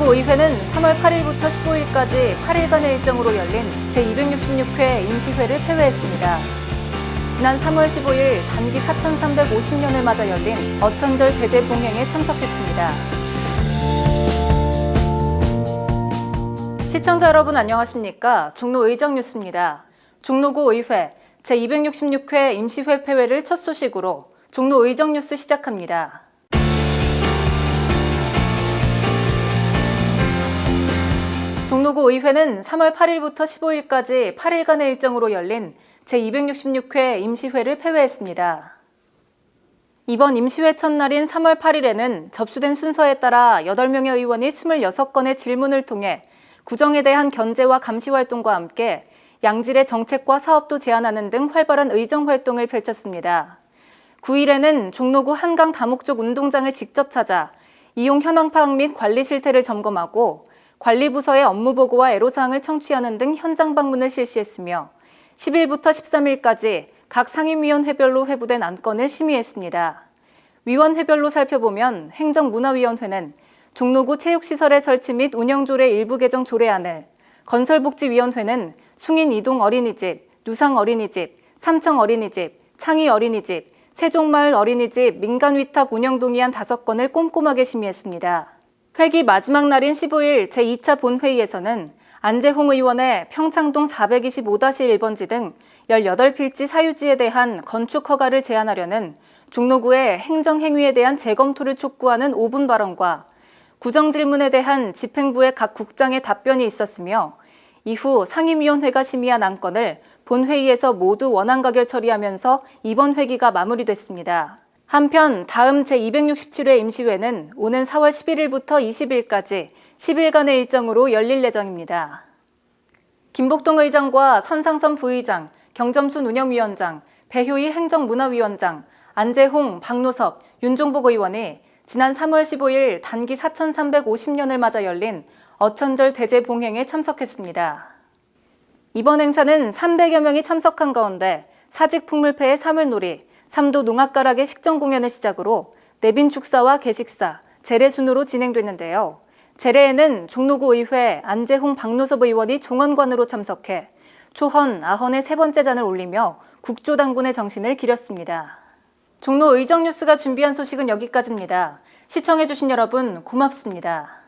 종로의회는 3월 8일부터 15일까지 8일간의 일정으로 열린 제266회 임시회를 폐회했습니다. 지난 3월 15일 단기 4,350년을 맞아 열린 어천절 대제 봉행에 참석했습니다. 시청자 여러분 안녕하십니까? 종로 의정 뉴스입니다. 종로구 의회 제266회 임시회 폐회를 첫 소식으로 종로 의정 뉴스 시작합니다. 종로구 의회는 3월 8일부터 15일까지 8일간의 일정으로 열린 제266회 임시회를 폐회했습니다. 이번 임시회 첫날인 3월 8일에는 접수된 순서에 따라 8명의 의원이 26건의 질문을 통해 구정에 대한 견제와 감시 활동과 함께 양질의 정책과 사업도 제안하는 등 활발한 의정 활동을 펼쳤습니다. 9일에는 종로구 한강 다목적 운동장을 직접 찾아 이용 현황 파악 및 관리 실태를 점검하고 관리부서의 업무 보고와 애로사항을 청취하는 등 현장 방문을 실시했으며 10일부터 13일까지 각 상임위원회별로 회부된 안건을 심의했습니다. 위원회별로 살펴보면 행정문화위원회는 종로구 체육시설의 설치 및 운영조례 일부 개정 조례안을, 건설복지위원회는 숭인 이동 어린이집, 누상 어린이집, 삼청 어린이집, 창의 어린이집, 세종마을 어린이집 민간위탁 운영 동의안 5건을 꼼꼼하게 심의했습니다. 회기 마지막 날인 15일 제2차 본회의에서는 안재홍 의원의 평창동 425-1번지 등 18필지 사유지에 대한 건축 허가를 제한하려는 종로구의 행정행위에 대한 재검토를 촉구하는 5분 발언과 구정질문에 대한 집행부의 각 국장의 답변이 있었으며 이후 상임위원회가 심의한 안건을 본회의에서 모두 원안 가결 처리하면서 이번 회기가 마무리됐습니다. 한편 다음 제267회 임시회는 오는 4월 11일부터 20일까지 10일간의 일정으로 열릴 예정입니다. 김복동 의장과 선상선 부의장, 경점순 운영위원장, 배효희 행정문화위원장, 안재홍, 박노섭, 윤종복 의원이 지난 3월 15일 단기 4,350년을 맞아 열린 어천절 대제 봉행에 참석했습니다. 이번 행사는 300여 명이 참석한 가운데 사직 풍물패의 사물놀이, 삼도 농악가락의 식전 공연을 시작으로 내빈 축사와 개식사, 재래 순으로 진행됐는데요. 재래에는 종로구 의회 안재홍 박노섭 의원이 종언관으로 참석해 초헌, 아헌의 세 번째 잔을 올리며 국조당군의 정신을 기렸습니다. 종로 의정 뉴스가 준비한 소식은 여기까지입니다. 시청해주신 여러분 고맙습니다.